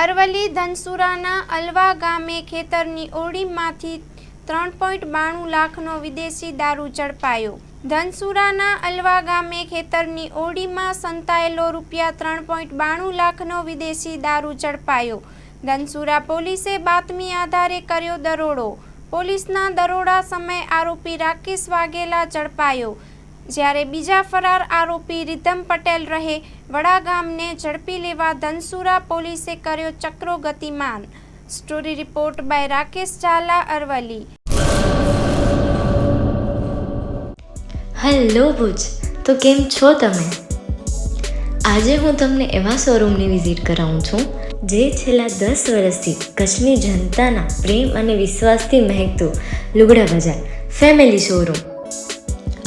અરવલ્લી ધનસુરાના અલવા ગામે ખેતરની ઓળીમાંથી ત્રણ પોઈન્ટ બાણું લાખનો વિદેશી દારૂ ઝડપાયો. ધનસુરાના અલવા ગામે ખેતરની ઓળીમાં સંતાયેલો રૂપિયા ત્રણ પોઈન્ટ બાણું લાખનો વિદેશી દારૂ ઝડપાયો. ધનસુરા પોલીસે બાતમી આધારે કર્યો દરોડો. પોલીસના દરોડા સમયે આરોપી રાકેશ વાઘેલા ઝડપાયો. જ્યારે બીજા ફરાર આરોપી રીધમ પટેલ રહે વડા ગામને ઝડપી લેવા ધનસુરા પોલીસે કર્યો ચક્રો ગતિમાન. Story report by Rakesh Jhala Aravalli hello Bhuj, તો કેમ છો તમે? આજે હું તમને એવા શોરૂમની વિઝિટ કરાવું છું, જે છેલ્લા દસ વર્ષથી કચ્છની જનતાના પ્રેમ અને વિશ્વાસથી મહેકતું લુગડા બજાર, ફેમિલી શોરૂમ.